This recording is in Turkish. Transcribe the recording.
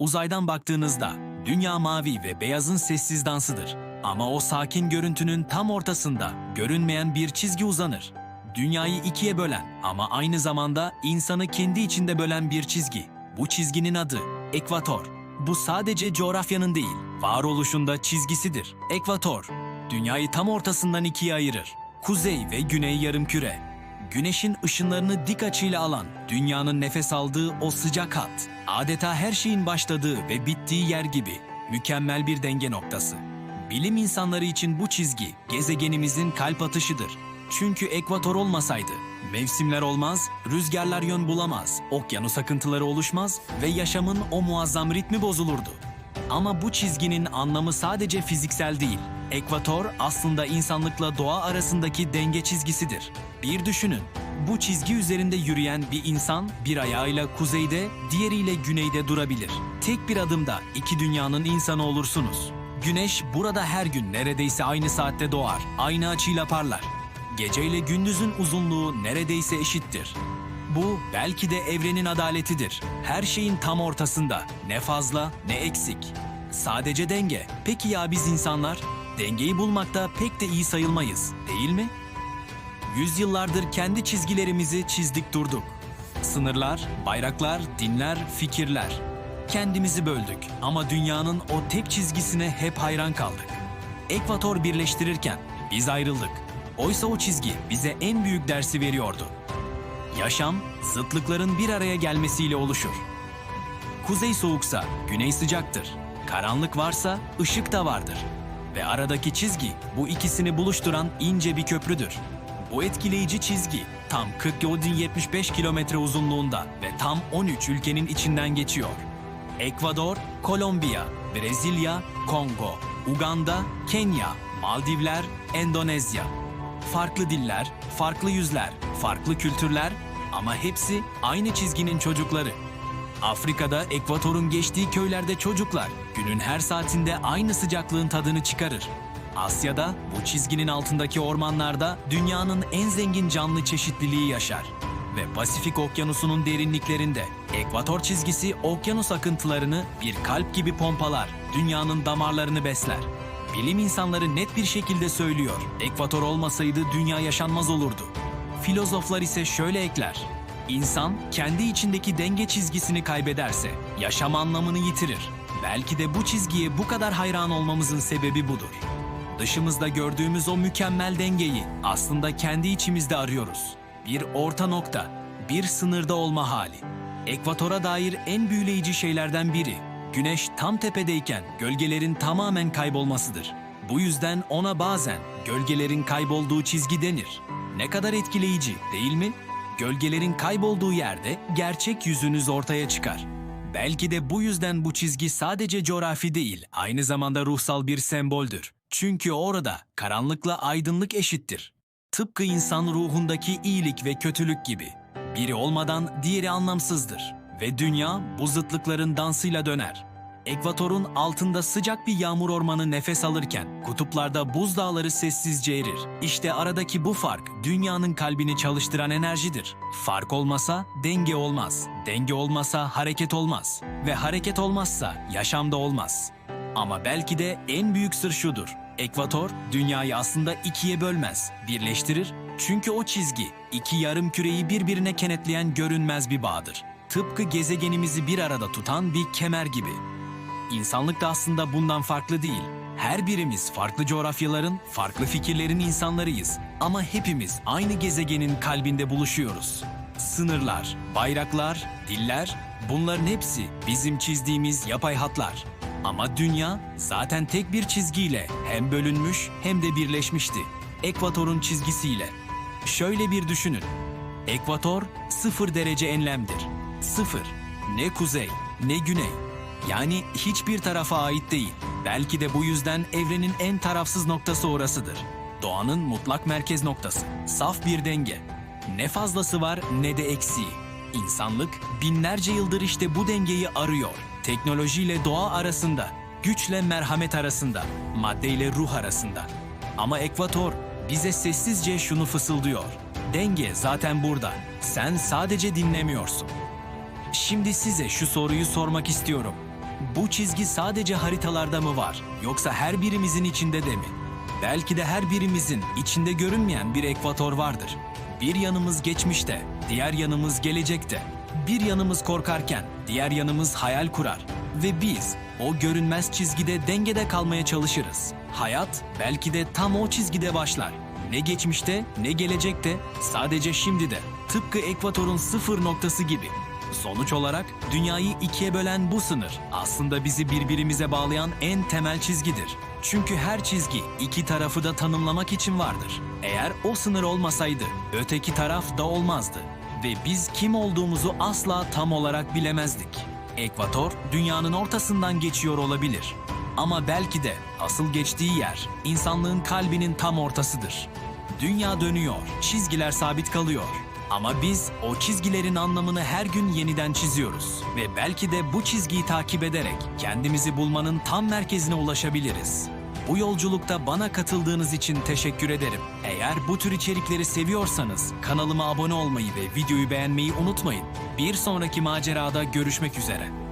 Uzaydan baktığınızda dünya mavi ve beyazın sessiz dansıdır. Ama o sakin görüntünün tam ortasında görünmeyen bir çizgi uzanır. Dünyayı ikiye bölen ama aynı zamanda insanı kendi içinde bölen bir çizgi. Bu çizginin adı ekvator. Bu sadece coğrafyanın değil, varoluşunda çizgisidir. Ekvator, dünyayı tam ortasından ikiye ayırır. Kuzey ve güney yarımküre. Güneşin ışınlarını dik açıyla alan, dünyanın nefes aldığı o sıcak hat, adeta her şeyin başladığı ve bittiği yer gibi mükemmel bir denge noktası. Bilim insanları için bu çizgi gezegenimizin kalp atışıdır. Çünkü ekvator olmasaydı mevsimler olmaz, rüzgarlar yön bulamaz, okyanus akıntıları oluşmaz ve yaşamın o muazzam ritmi bozulurdu. Ama bu çizginin anlamı sadece fiziksel değil. Ekvator aslında insanlıkla doğa arasındaki denge çizgisidir. Bir düşünün. Bu çizgi üzerinde yürüyen bir insan bir ayağıyla kuzeyde, diğeriyle güneyde durabilir. Tek bir adımda iki dünyanın insanı olursunuz. Güneş burada her gün neredeyse aynı saatte doğar, aynı açıyla parlar. Geceyle gündüzün uzunluğu neredeyse eşittir. Bu belki de evrenin adaletidir. Her şeyin tam ortasında. Ne fazla ne eksik. Sadece denge. Peki ya biz insanlar? Dengeyi bulmakta pek de iyi sayılmayız, değil mi? Yüzyıllardır kendi çizgilerimizi çizdik durduk. Sınırlar, bayraklar, dinler, fikirler. Kendimizi böldük ama dünyanın o tek çizgisine hep hayran kaldık. Ekvator birleştirirken biz ayrıldık. Oysa o çizgi bize en büyük dersi veriyordu. Yaşam, zıtlıkların bir araya gelmesiyle oluşur. Kuzey soğuksa güney sıcaktır. Karanlık varsa ışık da vardır. Ve aradaki çizgi bu ikisini buluşturan ince bir köprüdür. Bu etkileyici çizgi tam 40-75 kilometre uzunluğunda ve tam 13 ülkenin içinden geçiyor. Ekvador, Kolombiya, Brezilya, Kongo, Uganda, Kenya, Maldivler, Endonezya. Farklı diller, farklı yüzler, farklı kültürler ama hepsi aynı çizginin çocukları. Afrika'da ekvatorun geçtiği köylerde çocuklar günün her saatinde aynı sıcaklığın tadını çıkarır. Asya'da bu çizginin altındaki ormanlarda dünyanın en zengin canlı çeşitliliği yaşar. Ve Pasifik Okyanusu'nun derinliklerinde ekvator çizgisi okyanus akıntılarını bir kalp gibi pompalar, dünyanın damarlarını besler. Bilim insanları net bir şekilde söylüyor, ekvator olmasaydı dünya yaşanmaz olurdu. Filozoflar ise şöyle ekler. İnsan kendi içindeki denge çizgisini kaybederse yaşam anlamını yitirir. Belki de bu çizgiye bu kadar hayran olmamızın sebebi budur. Dışımızda gördüğümüz o mükemmel dengeyi aslında kendi içimizde arıyoruz. Bir orta nokta, bir sınırda olma hali. Ekvatora dair en büyüleyici şeylerden biri, güneş tam tepedeyken gölgelerin tamamen kaybolmasıdır. Bu yüzden ona bazen gölgelerin kaybolduğu çizgi denir. Ne kadar etkileyici, değil mi? Gölgelerin kaybolduğu yerde gerçek yüzünüz ortaya çıkar. Belki de bu yüzden bu çizgi sadece coğrafi değil, aynı zamanda ruhsal bir semboldür. Çünkü orada karanlıkla aydınlık eşittir. Tıpkı insan ruhundaki iyilik ve kötülük gibi. Biri olmadan diğeri anlamsızdır ve dünya bu zıtlıkların dansıyla döner. Ekvatorun altında sıcak bir yağmur ormanı nefes alırken kutuplarda buzdağları sessizce erir. İşte aradaki bu fark dünyanın kalbini çalıştıran enerjidir. Fark olmasa denge olmaz. Denge olmasa hareket olmaz ve hareket olmazsa yaşam da olmaz. Ama belki de en büyük sır şudur. Ekvator dünyayı aslında ikiye bölmez, birleştirir. Çünkü o çizgi iki yarım küreyi birbirine kenetleyen görünmez bir bağdır. Tıpkı gezegenimizi bir arada tutan bir kemer gibi. İnsanlık da aslında bundan farklı değil. Her birimiz farklı coğrafyaların, farklı fikirlerin insanlarıyız. Ama hepimiz aynı gezegenin kalbinde buluşuyoruz. Sınırlar, bayraklar, diller, bunların hepsi bizim çizdiğimiz yapay hatlar. Ama dünya zaten tek bir çizgiyle hem bölünmüş hem de birleşmişti. Ekvatorun çizgisiyle. Şöyle bir düşünün. Ekvator sıfır derece enlemdir. Sıfır. Ne kuzey ne güney. Yani hiçbir tarafa ait değil. Belki de bu yüzden evrenin en tarafsız noktası orasıdır. Doğanın mutlak merkez noktası. Saf bir denge. Ne fazlası var ne de eksiği. İnsanlık binlerce yıldır işte bu dengeyi arıyor. Teknolojiyle doğa arasında, güçle merhamet arasında, maddeyle ruh arasında. Ama ekvator bize sessizce şunu fısıldıyor. Denge zaten burada. Sen sadece dinlemiyorsun. Şimdi size şu soruyu sormak istiyorum. Bu çizgi sadece haritalarda mı var yoksa her birimizin içinde de mi? Belki de her birimizin içinde görünmeyen bir ekvator vardır. Bir yanımız geçmişte, diğer yanımız gelecekte. Bir yanımız korkarken, diğer yanımız hayal kurar. Ve biz o görünmez çizgide dengede kalmaya çalışırız. Hayat belki de tam o çizgide başlar. Ne geçmişte ne gelecekte, sadece şimdi de. Tıpkı ekvatorun sıfır noktası gibi. Sonuç olarak dünyayı ikiye bölen bu sınır aslında bizi birbirimize bağlayan en temel çizgidir. Çünkü her çizgi iki tarafı da tanımlamak için vardır. Eğer o sınır olmasaydı öteki taraf da olmazdı ve biz kim olduğumuzu asla tam olarak bilemezdik. Ekvator dünyanın ortasından geçiyor olabilir. Ama belki de asıl geçtiği yer insanlığın kalbinin tam ortasıdır. Dünya dönüyor, çizgiler sabit kalıyor. Ama biz o çizgilerin anlamını her gün yeniden çiziyoruz ve belki de bu çizgiyi takip ederek kendimizi bulmanın tam merkezine ulaşabiliriz. Bu yolculukta bana katıldığınız için teşekkür ederim. Eğer bu tür içerikleri seviyorsanız kanalıma abone olmayı ve videoyu beğenmeyi unutmayın. Bir sonraki macerada görüşmek üzere.